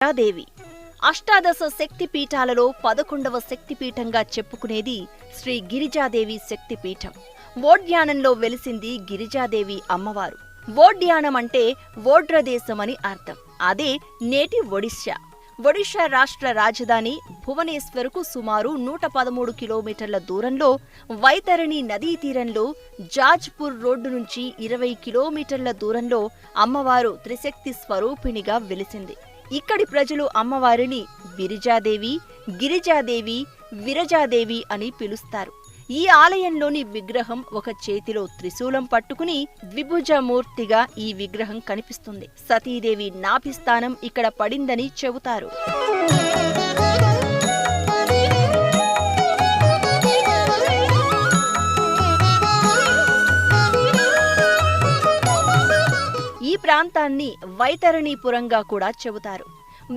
దేవి అష్టాదశ శక్తిపీఠాలలో పదకొండవ శక్తిపీఠంగా చెప్పుకునేది శ్రీ గిరిజాదేవి శక్తిపీఠం. వోడ్యానంలో వెలిసింది గిరిజాదేవి అమ్మవారు. ఓడ్యానం అంటే వోడ్రదేశమని అర్థం. అదే నేటి ఒడిశా. ఒడిశా రాష్ట్ర రాజధాని భువనేశ్వర్కు సుమారు నూట పదమూడు కిలోమీటర్ల దూరంలో వైతరణి నదీ తీరంలో జాజ్పూర్ రోడ్డు నుంచి ఇరవై కిలోమీటర్ల దూరంలో అమ్మవారు త్రిశక్తి స్వరూపిణిగా వెలిసింది. ఇక్కడి ప్రజలు అమ్మవారిని బిరిజాదేవి గిరిజాదేవి విరజాదేవి అని పిలుస్తారు. ఈ ఆలయంలోని విగ్రహం ఒక చేతిలో త్రిశూలం పట్టుకుని ద్విభుజమూర్తిగా ఈ విగ్రహం కనిపిస్తుంది. సతీదేవి నాభిస్థానం ఇక్కడ పడిందని చెబుతారు. ఈ ప్రాంతాన్ని వైతరణీపురంగా కూడా చెబుతారు.